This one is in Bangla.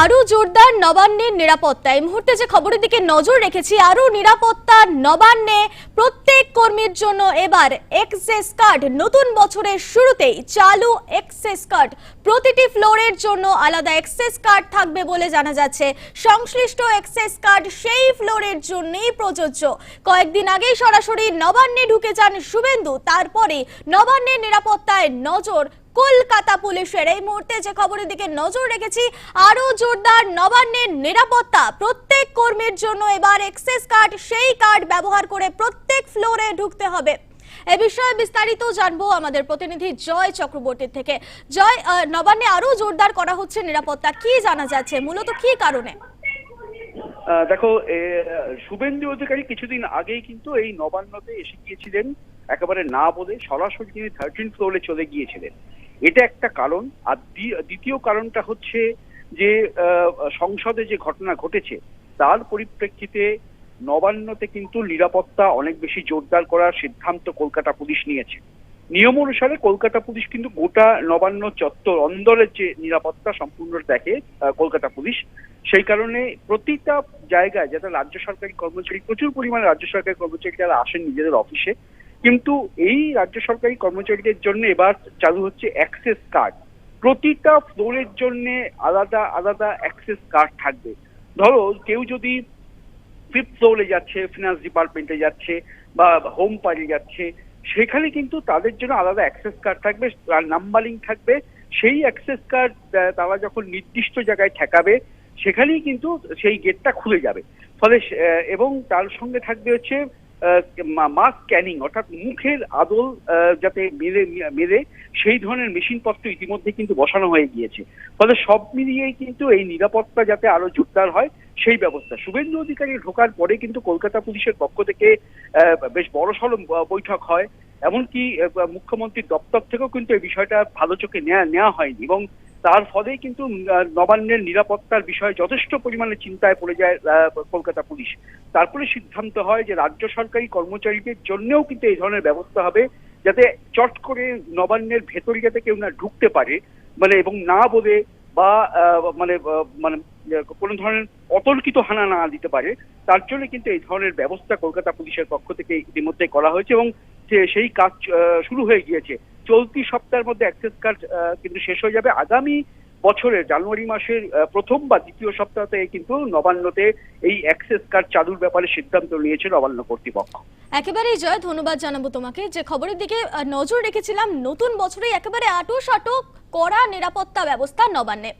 আরও জোরদার নবান্নের নিরাপত্তা এই মুহূর্তে যে খবরের দিকে নজর রেখেছি আরও নিরাপত্তা নবান্নে প্রত্যেক কর্মীর জন্য এবার এক্সেস কার্ড। নতুন বছরের শুরুতেই চালু এক্সেস কার্ড। প্রতিটি ফ্লোরের জন্য আলাদা এক্সেস কার্ড থাকবে বলে জানা যাচ্ছে। সংশ্লিষ্ট এক্সেস কার্ড সেই ফ্লোরের জন্যই প্রযোজ্য। কয়েকদিন আগেই সরাসরি নবান্নে ঢুকে যান শুভেন্দু। তারপরে নবান্নের নিরাপত্তায় নজর কলকাতা পুলিশের এই মুহূর্তে যে খবরের দিকে নজর রেখেছি আরও জোরদার নবান্নের নিরাপত্তা, প্রত্যেক কর্মীর জন্য এবার এক্সেস কার্ড সেই কার্ড ব্যবহার করে প্রত্যেক ফ্লোরে ঢুকতে হবে। এ বিষয়ে বিস্তারিত জানব আমাদের প্রতিনিধি জয় চক্রবর্তীর থেকে। জয় নবান্নে আরও জোরদার করা হচ্ছে নিরাপত্তা, কি জানা যাচ্ছে? মূলত কি কারণে? দেখো শুভেন্দু অধিকারী কিছুদিন আগেই কিন্তু এই নবান্নতে এসে গিয়েছিলেন, একেবারে না বলে সরাসরি তিনি থার্টিন ফ্লোরে চলে গিয়েছিলেন। এটা একটা কারণ। আর দ্বিতীয় কারণটা হচ্ছে যে সংসদে যে ঘটনা ঘটেছে, তার পরিপ্রেক্ষিতে নবান্নতে কিন্তু নিরাপত্তা অনেক বেশি জোরদার করার সিদ্ধান্ত কলকাতা পুলিশ নিয়েছে। নিয়ম অনুসারে কলকাতা পুলিশ কিন্তু গোটা নবান্ন চত্বর অন্দরের যে নিরাপত্তা সম্পূর্ণ দেখে কলকাতা পুলিশ। সেই কারণে প্রতিটা জায়গায় যাতে রাজ্য সরকারি কর্মচারী, প্রচুর পরিমাণে রাজ্য সরকারি কর্মচারী যারা আসেন নিজেদের অফিসে কিন্তু এই রাজ্য সরকারি কর্মচারীদের জন্য এবার চালু হচ্ছে অ্যাক্সেস কার্ড প্রতিটা ফ্লোরের জন্য আলাদা আলাদা অ্যাক্সেস কার্ড থাকবে। ধরো, কেউ যদি ফিফথ ফ্লোরে যাচ্ছে ফিনান্স ডিপার্টমেন্টে যাচ্ছে বা হোম পারে যাচ্ছে, সেখানে কিন্তু তাদের জন্য আলাদা অ্যাক্সেস কার্ড থাকবে নাম্বারিং থাকবে। সেই অ্যাক্সেস কার্ড তারা যখন নির্দিষ্ট জায়গায় ঠেকাবে, সেখানেই কিন্তু সেই গেটটা খুলে যাবে। ফলে এবং তার সঙ্গে থাকবে হচ্ছে মাস্ক স্ক্যানিং অর্থাৎ মুখের আদল যাতে মেরে মেরে, সেই ধরনের মেশিনপত্র ইতিমধ্যে কিন্তু বসানো হয়ে গিয়েছে। ফলে সব মিলিয়েই কিন্তু এই নিরাপত্তা যাতে আরও জোরদার হয়, সেই ব্যবস্থা। শুভেন্দু অধিকারী ঢোকার পরে কিন্তু কলকাতা পুলিশের পক্ষ থেকে বেশ বড় সড় বৈঠক হয়। এমনকি মুখ্যমন্ত্রীর দপ্তর থেকেও কিন্তু এই বিষয়টা ভালো চোখে নেওয়া নেওয়া হয়নি এবং তার ফলেই কিন্তু নবান্নের নিরাপত্তার বিষয়ে যথেষ্ট পরিমাণে চিন্তায় পড়ে যায় কলকাতা পুলিশ। তারপরে সিদ্ধান্ত হয় যে রাজ্য সরকারি কর্মচারীদের জন্যও কিন্তু এই ধরনের ব্যবস্থা হবে, যাতে চট করে নবান্নের ভেতরে যাতে কেউ না ঢুকতে পারে মানে এবং না বলে বা মানে মানে কোনো ধরনের অতর্কিত হানা না দিতে পারে। তার জন্য কিন্তু এই ধরনের ব্যবস্থা কলকাতা পুলিশের পক্ষ থেকে ইতিমধ্যে করা হয়েছে এবং সেই কাজ শুরু হয়ে গিয়েছে। চলতি সপ্তাহের মধ্যে অ্যাক্সেস কার্ড কিন্তু শেষ হয়ে যাবে। আগামী বছরের জানুয়ারি মাসের প্রথম বা দ্বিতীয় সপ্তাহতে কিন্তু নবান্নতে এই অ্যাক্সেস কার্ড চালুর ব্যাপারে সিদ্ধান্ত নিয়েছে নবান্ন কর্তৃপক্ষ। একেবারেই জয়, ধন্যবাদ জানাব তোমাকে। যে খবরের দিকে নজর রেখেছিলাম, নতুন বছরে একেবারে আটো সাটো কড়া নিরাপত্তা ব্যবস্থা নবান্নে।